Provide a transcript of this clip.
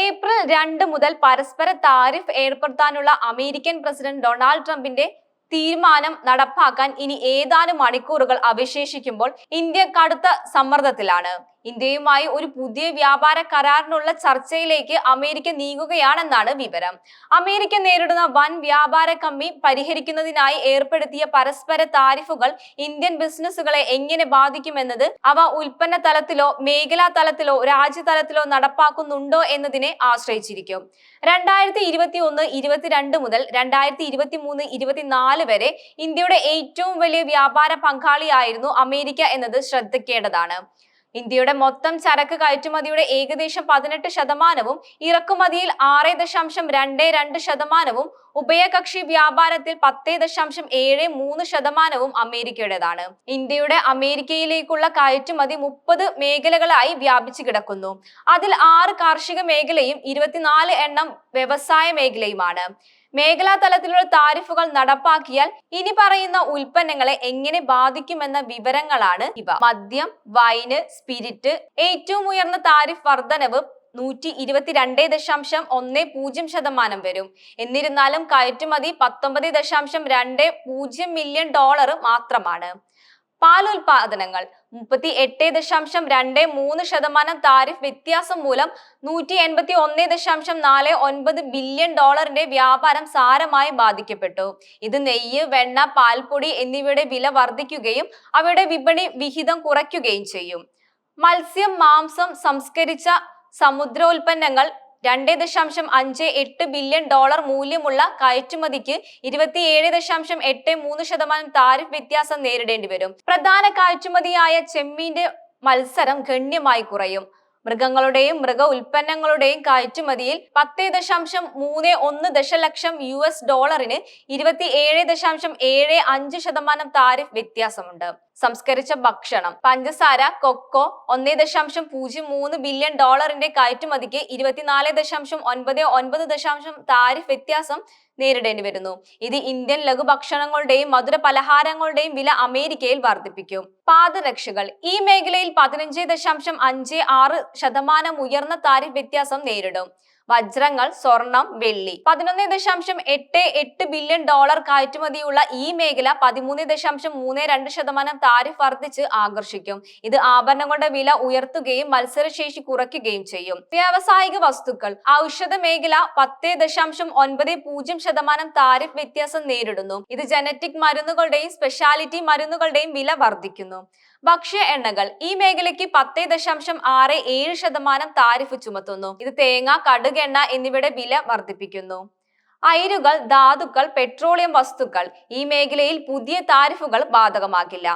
April രണ്ട് മുതൽ പരസ്പര താരിഫ് ഏർപ്പെടുത്താനുള്ള അമേരിക്കൻ പ്രസിഡന്റ് ഡൊണാൾഡ് ട്രംപിന്റെ തീരുമാനം നടപ്പാക്കാൻ ഇനി ഏതാനും മണിക്കൂറുകൾ അവശേഷിക്കുമ്പോൾ ഇന്ത്യ കടുത്ത സമ്മർദ്ദത്തിലാണ്. ഇന്ത്യയുമായി ഒരു പുതിയ വ്യാപാര കരാറിനുള്ള ചർച്ചയിലേക്ക് അമേരിക്ക നീങ്ങുകയാണെന്നാണ് വിവരം. അമേരിക്ക നേരിടുന്ന വൻ വ്യാപാര കമ്മി പരിഹരിക്കുന്നതിനായി ഏർപ്പെടുത്തിയ പരസ്പര താരിഫുകൾ ഇന്ത്യൻ ബിസിനസ്സുകളെ എങ്ങനെ ബാധിക്കുമെന്നത് അവ ഉൽപ്പന്ന തലത്തിലോ മേഖലാ തലത്തിലോ രാജ്യതലത്തിലോ നടപ്പാക്കുന്നുണ്ടോ എന്നതിനെ ആശ്രയിച്ചിരിക്കും. രണ്ടായിരത്തി ഇരുപത്തി ഒന്ന് ഇരുപത്തിരണ്ട് മുതൽ രണ്ടായിരത്തി ഇരുപത്തി മൂന്ന് ഇരുപത്തിനാല് വരെ ഇന്ത്യയുടെ ഏറ്റവും വലിയ വ്യാപാര പങ്കാളിയായിരുന്നു അമേരിക്ക എന്നത് ശ്രദ്ധിക്കേണ്ടതാണ്. ഇന്ത്യയുടെ മൊത്തം ചരക്ക് കയറ്റുമതിയുടെ ഏകദേശം പതിനെട്ട് ശതമാനവും ഇറക്കുമതിയിൽ ആറ് ദശാംശം രണ്ട് രണ്ട് ശതമാനവും ഉഭയകക്ഷി വ്യാപാരത്തിൽ പത്ത് ദശാംശം ഏഴ് മൂന്ന് ശതമാനവും അമേരിക്കയുടേതാണ്. ഇന്ത്യയുടെ അമേരിക്കയിലേക്കുള്ള കയറ്റുമതി മുപ്പത് മേഖലകളായി വ്യാപിച്ചു കിടക്കുന്നു. അതിൽ ആറ് കാർഷിക മേഖലയും ഇരുപത്തിനാല് എണ്ണം വ്യവസായ മേഖലയുമാണ്. മേഖലാ തലത്തിലുള്ള താരിഫുകൾ നടപ്പാക്കിയാൽ ഇനി പറയുന്ന ഉൽപ്പന്നങ്ങളെ എങ്ങനെ ബാധിക്കുമെന്ന വിവരങ്ങളാണ് ഇവ. മദ്യം വൈന് സ്പിരിറ്റ് ഏറ്റവും ഉയർന്ന താരിഫ് വർധനവ് നൂറ്റി ഇരുപത്തിരണ്ട് ദശാംശം ഒന്ന് പൂജ്യം ശതമാനം വരും. എന്നിരുന്നാലും കയറ്റുമതി പത്തൊമ്പത് ദശാംശം രണ്ട് പൂജ്യം മില്യൺ ഡോളർ മാത്രമാണ്. പാൽ ഉൽപാദനങ്ങൾ മുപ്പത്തി എട്ട് ദശാംശം രണ്ട് മൂന്ന് ശതമാനം താരിഫ് വ്യത്യാസം മൂലം നൂറ്റി എൺപത്തി ഒന്ന് ദശാംശം നാല് ഒൻപത് ബില്യൺ ഡോളറിന്റെ വ്യാപാരം സാരമായി ബാധിക്കപ്പെട്ടു. ഇത് നെയ്യ് വെണ്ണ പാൽപ്പൊടി എന്നിവയുടെ വില വർദ്ധിക്കുകയും അവയുടെ വിപണി വിഹിതം കുറയ്ക്കുകയും ചെയ്യും. മത്സ്യം മാംസം സംസ്കരിച്ച സമുദ്രോൽപ്പന്നങ്ങൾ രണ്ട് ദശാംശം അഞ്ച് എട്ട് ബില്യൺ ഡോളർ മൂല്യമുള്ള കയറ്റുമതിക്ക് ഇരുപത്തിയേഴ് ദശാംശം എട്ട് മൂന്ന് ശതമാനം താരിഫ് വ്യത്യാസം നേരിടേണ്ടി വരും. പ്രധാന കയറ്റുമതിയായ ചെമ്മീന്റെ മത്സരം ഗണ്യമായി കുറയും. മൃഗങ്ങളുടെയും മൃഗ ഉൽപ്പന്നങ്ങളുടെയും കയറ്റുമതിയിൽ പത്ത് ദശാംശം മൂന്ന് ഒന്ന് ദശലക്ഷം യു എസ് ഡോളറിന് ഇരുപത്തി ഏഴ് ദശാംശം ഏഴ് അഞ്ച് ശതമാനം താരിഫ് വ്യത്യാസമുണ്ട്. സംസ്കരിച്ച ഭക്ഷണം. പഞ്ചസാര കൊക്കോ ഒന്നേ ദശാംശം പൂജ്യം മൂന്ന് ബില്യൺ ഡോളറിന്റെ കയറ്റുമതിക്ക് ഇരുപത്തിനാല് ദശാംശം ഒൻപത് ഒൻപത് ദശാംശം താരിഫ് വ്യത്യാസം നേരിടേണ്ടി വരുന്നു. ഇത് ഇന്ത്യൻ ലഘുഭക്ഷണങ്ങളുടെയും മധുര പലഹാരങ്ങളുടെയും വില അമേരിക്കയിൽ വർദ്ധിപ്പിക്കും. പാദരക്ഷകൾ. ഈ മേഖലയിൽ പതിനഞ്ച് ദശാംശം അഞ്ച് ആറ് ശതമാനം ഉയർന്ന താരിഫ് വ്യത്യാസം നേരിടും. വജ്രങ്ങൾ സ്വർണം വെള്ളി. പതിനൊന്ന് ദശാംശം എട്ട് എട്ട് ബില്യൺ ഡോളർ കയറ്റുമതിയുള്ള ഈ മേഖല പതിമൂന്ന് ദശാംശം മൂന്ന് രണ്ട് ശതമാനം താരിഫ് വർദ്ധിച്ച് ആകർഷിക്കും. ഇത് ആഭരണങ്ങളുടെ വില ഉയർത്തുകയും മത്സരശേഷി കുറയ്ക്കുകയും ചെയ്യും. വ്യാവസായിക വസ്തുക്കൾ. ഔഷധ മേഖല പത്ത് ദശാംശം ഒൻപത് പൂജ്യം ശതമാനം താരിഫ് വ്യത്യാസം നേരിടുന്നു. ഇത് ജനറ്റിക് മരുന്നുകളുടെയും സ്പെഷ്യാലിറ്റി മരുന്നുകളുടെയും വില വർദ്ധിക്കുന്നു. ഭക്ഷ്യ എണ്ണകൾ ഈ മേഖലയ്ക്ക് പത്ത് ദശാംശം ആറ് ഏഴ് ശതമാനം താരിഫ് ചുമത്തുന്നു. ഇത് തേങ്ങ കടുകെണ്ണ എന്നിവയുടെ വില വർദ്ധിപ്പിക്കുന്നു. അയിരുകൾ ധാതുക്കൾ പെട്രോളിയം വസ്തുക്കൾ ഈ മേഖലയിൽ പുതിയ താരിഫുകൾ ബാധകമാകില്ല